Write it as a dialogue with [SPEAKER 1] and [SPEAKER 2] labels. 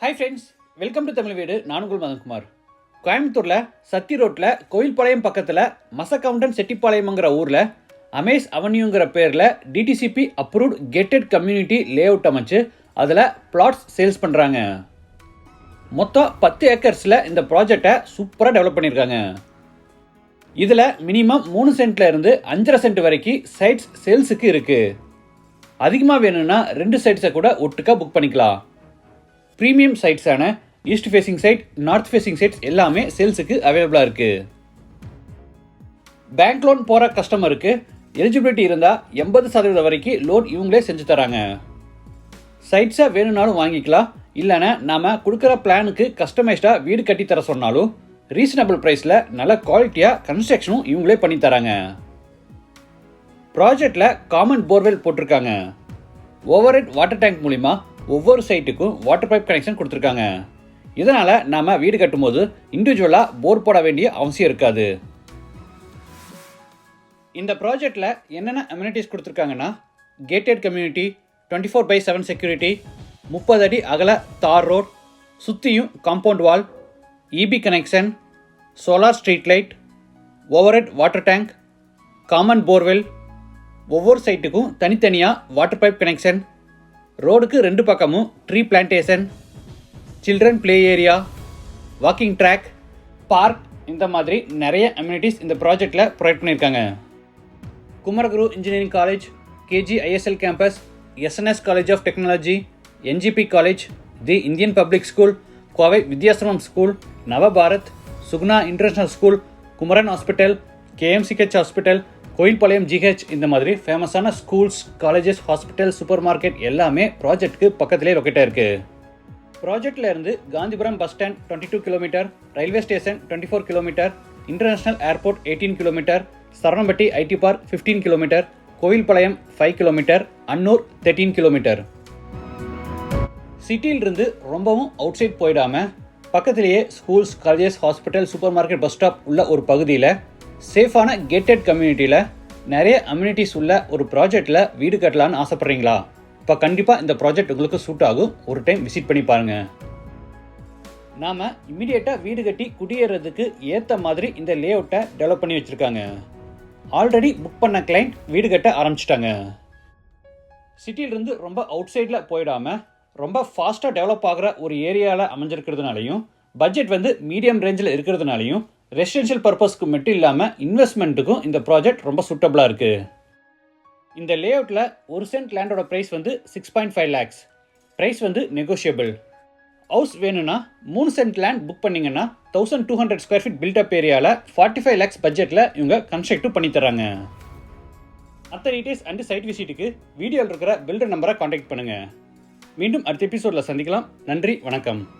[SPEAKER 1] Hi friends welcome to Tamil வீடு நான் உங்கள் மதன்குமார் கோயம்புத்தூரில் சத்தி ரோட்டில் கோயில்பாளையம் பக்கத்தில் மசக்கவுண்டன் செட்டிப்பாளையம்ங்கிற ஊரில் அமேஸ் அவென்யூங்கிற பேரில் DTCP approved gated community layout அமைச்சு அதில் பிளாட்ஸ் சேல்ஸ் பண்ணுறாங்க மொத்தம் பத்து ஏக்கர்ஸில் இந்த ப்ராஜெக்டை சூப்பராக டெவலப் பண்ணியிருக்காங்க இதில் மினிமம் மூணு சென்ட்ல இருந்து அஞ்சரை சென்ட் வரைக்கும் சைட்ஸ் சேல்ஸுக்கு இருக்குது அதிகமாக வேணும்னா ரெண்டு சைட்ஸை கூட ஒட்டுக்கா புக் பண்ணிக்கலாம் premium சைட்ஸான east facing site north facing sites எல்லாமே சேல்ஸுக்கு அவைலபிளாக இருக்குது பேங்க் லோன் போகிற கஸ்டமருக்கு எலிஜிபிலிட்டி இருந்தால் எண்பது சதவீதம் வரைக்கும் லோன் இவங்களே செஞ்சு தராங்க. சைட்ஸை வேணும்னாலும் வாங்கிக்கலாம். இல்லைன்னா நாம் கொடுக்குற பிளானுக்கு கஸ்டமைஸ்டாக வீடு கட்டி தர சொன்னாலும் ரீசனபிள் ப்ரைஸில் நல்ல குவாலிட்டியாக கன்ஸ்ட்ரக்ஷனும் இவங்களே பண்ணி தராங்க. ப்ராஜெக்டில் காமன் போர்வெல் போட்டிருக்காங்க. ஓவர் ஹெட் வாட்டர் டேங்க் மூலிமா ஒவ்வொரு சைட்டுக்கும் வாட்டர் பைப் கனெக்ஷன் கொடுத்துருக்காங்க. இதனால் நாம் வீடு கட்டும்போது இண்டிவிஜுவலாக போர் போட வேண்டிய அவசியம் இருக்காது. இந்த ப்ராஜெக்டில் என்னென்ன அம்யூனிட்டிஸ் கொடுத்துருக்காங்கன்னா gated community twenty four by seven security முப்பது அடி அகல தார் ரோட் சுற்றியும் compound wall EB connection solar street light overhead water tank common borewell ஒவ்வொரு சைட்டுக்கும் தனித்தனியாக வாட்டர் பைப் கனெக்ஷன் ரோடுக்கு ரெண்டு பக்கமும் tree plantation children play area walking track park இந்த மாதிரி நிறைய அம்யூனிட்டிஸ் இந்த ப்ராஜெக்டில் ப்ரொவைட் பண்ணியிருக்காங்க. Kumaraguru engineering college KG ISL campus SNS college of technology NGP college the Indian public school Kovai Vidyashram school Navabharath Suguna international school Kumaran hospital KMCH hospital Koilpalayam GH இந்த மாதிரி ஃபேமஸான schools colleges hospital super market எல்லாமே ப்ராஜெக்ட்க்கு பக்கத்திலே லொக்கேட்டாக இருக்குது ப்ராஜெக்டில் இருந்து Gandhipuram bus stand twenty two kilometre railway station twenty four kilometre international airport eighteen kilometre Saranampatti IT park fifteen kilometre Kovilpalayam five kilometre Annur thirteen kilometre சிட்டியிலிருந்து ரொம்பவும் outside போயிடாம பக்கத்திலேயே schools colleges hospital super market bus stop உள்ள ஒரு பகுதியில் சேஃபான gated கம்யூனிட்டியில் நிறைய amenities உள்ள ஒரு ப்ராஜெக்டில் வீடு கட்டலான்னு ஆசைப்பட்றீங்களா? இப்போ கண்டிப்பாக இந்த ப்ராஜெக்ட் உங்களுக்கு சூட் ஆகும். ஒரு டைம் விசிட் பண்ணி பாருங்கள் நாம் இம்மிடியேட்டாக வீடு கட்டி குடியேறதுக்கு ஏற்ற மாதிரி இந்த லே அவுட்டை டெவலப் பண்ணி வச்சுருக்காங்க. ஆல்ரெடி புக் பண்ண கிளைண்ட் வீடு கட்ட ஆரம்பிச்சிட்டாங்க. சிட்டியிலிருந்து ரொம்ப அவுட் சைடில் போயிடாமல் ரொம்ப ஃபாஸ்ட்டாக டெவலப் ஆகிற ஒரு ஏரியாவில் அமைஞ்சிருக்கிறதுனாலையும் பட்ஜெட் வந்து மீடியம் ரேஞ்சில் இருக்கிறதுனாலையும் ரெசிடென்ஷியல் பர்பஸ்க்கு மட்டும் இல்லாமல் இன்வெஸ்ட்மெண்ட்டுக்கும் இந்த ப்ராஜெக்ட் ரொம்ப சூட்டபுளாக இருக்குது இந்த லே அவுட்டில் ஒரு சென்ட் லேண்டோட ப்ரைஸ் வந்து six point five lakhs price வந்து நெகோஷியபிள் ஹவுஸ் வேணும்னா மூணு சென்ட் லேண்ட் புக் பண்ணிங்கன்னா thousand two hundred square feet built up ஏரியாவில் ஃபார்ட்டி ஃபைவ் லேக்ஸ் பட்ஜெட்டில் இவங்க கன்ஸ்ட்ரக்ட்டும் பண்ணித்தராங்க மற்ற டீட்டெயில்ஸ் அண்ட் சைட் விசிட்டுக்கு வீடியோவில் இருக்கிற பில்டர் நம்பரை காண்டாக்ட் பண்ணுங்கள் மீண்டும் அடுத்த எபிசோடில் சந்திக்கலாம். நன்றி வணக்கம்.